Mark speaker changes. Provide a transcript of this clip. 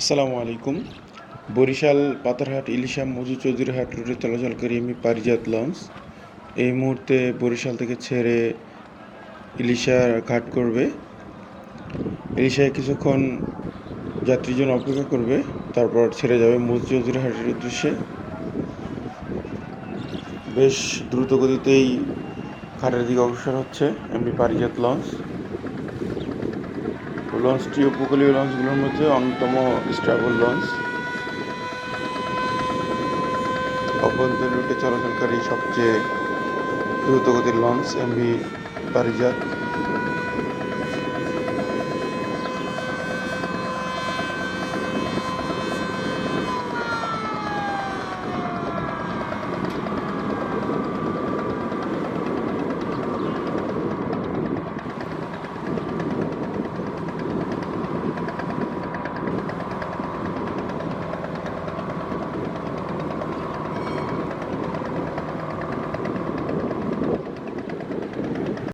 Speaker 1: আসসালামু আলাইকুম। বরিশাল পাতারহাট ইলিশা মজু চৌধুরীহাট, রোডে চলাচলকারী এমনি পারিজাত লঞ্চ। এই মুহূর্তে বরিশাল থেকে ছেড়ে ইলিশা ঘাট করবে। ইলিশায় কিছুক্ষণ যাত্রীর জন্য অপেক্ষা করবে, তারপর ছেড়ে যাবে মজু চৌধুরীহাটের উদ্দেশ্যে। বেশ দ্রুত গতিতেই ঘাটের দিকে অগ্রসর হচ্ছে এমনি পারিজাত লঞ্চ। লঞ্চটি উপকূলীয় লঞ্চগুলোর মধ্যে অন্যতম স্ট্রাগল লঞ্চ। অভ্যন্তরীণ রুটে চলাচলকারী সবচেয়ে দ্রুতগতির লঞ্চ এমভি পারিজাত